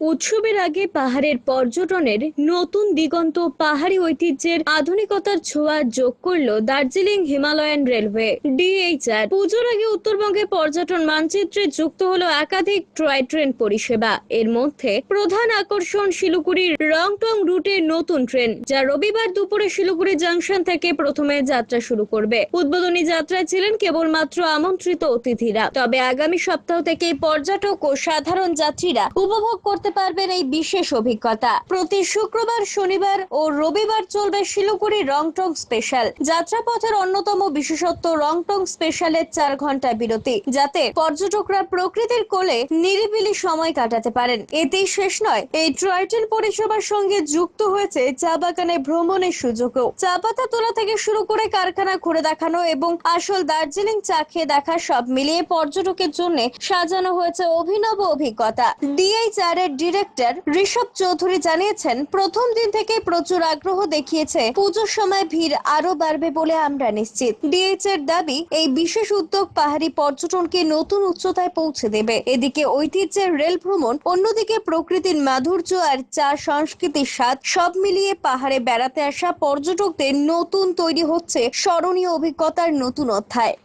উৎসবের আগে পাহাড়ের পর্যটনের নতুন দিগন্ত পাহাড়ি ঐতিহ্যের আধুনিকতার ছোঁয়া যোগ করল দার্জিলিং হিমালয়ান রেলওয়ে, ডিএইচআর। পুজোর আগে উত্তরবঙ্গে পর্যটন মানচিত্রে যুক্ত হলো একাধিক টয় ট্রেন পরিষেবা। এর মধ্যে প্রধান আকর্ষণ শিলিগুড়ির রংটং রুটের নতুন ট্রেন, যা রবিবার দুপুরে শিলিগুড়ি জাংশন থেকে প্রথমে যাত্রা শুরু করবে। উদ্বোধনী যাত্রায় ছিলেন কেবলমাত্র আমন্ত্রিত অতিথিরা। তবে আগামী সপ্তাহ থেকে পর্যটক ও সাধারণ যাত্রীরা উপভোগ করতে পারবেন এই বিশেষ অভিজ্ঞতা। প্রতি শুক্রবার, শনিবার ও রবিবার চলবে শিলিগুড়ি রংটং স্পেশাল। যাত্রাপথের অন্যতম বিশেষত্ব রংটং স্পেশালের চার ঘণ্টা বিরতি, যাতে পর্যটকরা প্রকৃতির কোলে নিরিবিলি সময় কাটাতে পারেন। এতেই শেষ নয়, এই টয় ট্রেন পরিষেবার সঙ্গে যুক্ত হয়েছে চা বাগানে ভ্রমণের সুযোগও। চা পাতা তোলা থেকে শুরু করে কারখানা ঘুরে দেখানো এবং আসল দার্জিলিং চা খেয়ে দেখা সব মিলিয়ে পর্যটকের জন্য সাজানো হয়েছে অভিনব অভিজ্ঞতা। ডিএইচআর এর ডিরেক্টর ঋষভ চৌধুরী জানিয়েছেন প্রথম দিন থেকে প্রচুর আগ্রহ দেখিয়েছে পুজোর সময় ভিড় আরো বাড়বে বলে আমরা নিশ্চিত ডিএইচ এর দাবি এই বিশেষ উদ্যোগ পাহাড়ি পর্যটনকে নতুন উচ্চতায় পৌঁছে দেবে এদিকে ঐতিহ্যের রেল ভ্রমণ অন্যদিকে প্রকৃতির মাধুর্য আর চা সংস্কৃতির স্বাদ সব মিলিয়ে পাহাড়ে বেড়াতে আসা পর্যটকদের নতুন তৈরি হচ্ছে স্মরণীয় অভিজ্ঞতার নতুন অধ্যায়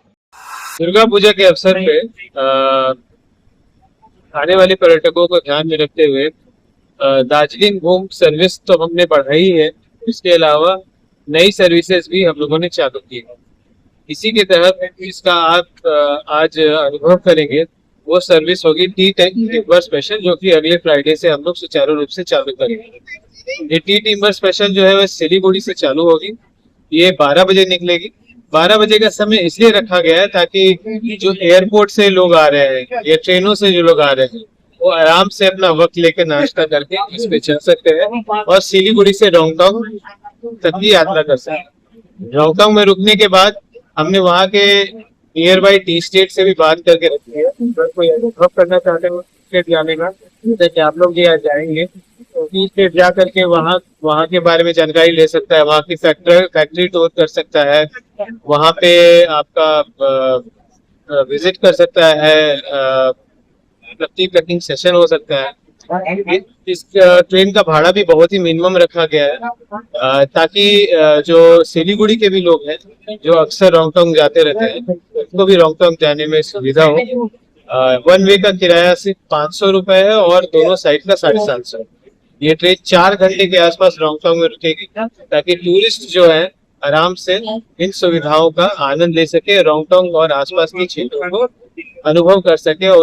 दुर्गा पूजा के अवसर पे अ, आने वाले पर्यटकों को ध्यान में रखते हुए दार्जिलिंग होम सर्विस तो हमने बढ़ाई है, इसके अलावा नई सर्विसेज़ भी हम लोगों ने चालू की है। इसी के तहत इसका आप आज अनुभव करेंगे। वो सर्विस होगी टी टिम्बर स्पेशल, जो कि अगले फ्राइडे से हम लोग सुचारू रूप से चालू करेंगे। ये टी टिम्बर स्पेशल जो है वह सिलीगुड़ी से चालू होगी। ये 12 बजे निकलेगी। 12 बजे का समय इसलिए रखा गया है ताकि जो एयरपोर्ट से लोग आ रहे हैं या ट्रेनों से जो लोग आ रहे हैं, वो आराम से अपना वक्त लेकर नाश्ता करके इस पे चल सकते हैं और सिलीगुड़ी से रोंगटोंग तक की यात्रा कर सकते हैं। रोंगटोंग में रुकने के बाद हमने वहाँ के नियर बाई टी स्टेट से भी बात करके रखी है। अगर कोई अनुभव करना चाहते हो स्टेट जाने का जैसे आप लोग यहाँ जाएँगे। टी स्टेट जा करके वहाँ वहाँ के बारे में जानकारी ले सकता है, वहाँ की फैक्ट्री फैक्ट्री टूर कर सकता है, वहाँ पे आपका विज़िट कर सकता है पत्ती कटिंग सेशन हो सकता है। इस ट्रेन का भाड़ा भी बहुत ही मिनिमम रखा गया है ताकि जो सिलीगुड़ी के भी लोग हैं, जो अक्सर रोंगटोंग जाते रहते हैं, उनको भी रोंगटोंग जाने में सुविधा हो। वन वे का किराया सिर्फ़ पाँच सौ रुपए है और दोनों साइड का साढ़े सात सौ। ये ट्रेन चार घंटे के आसपास रोंगटोंग में रुकेगी ताकि टूरिस्ट जो है आराम से इन सुविधाओं का आनंद ले सके रोंगटोंग और आसपास की क्षेत्रों को अनुभव कर सके और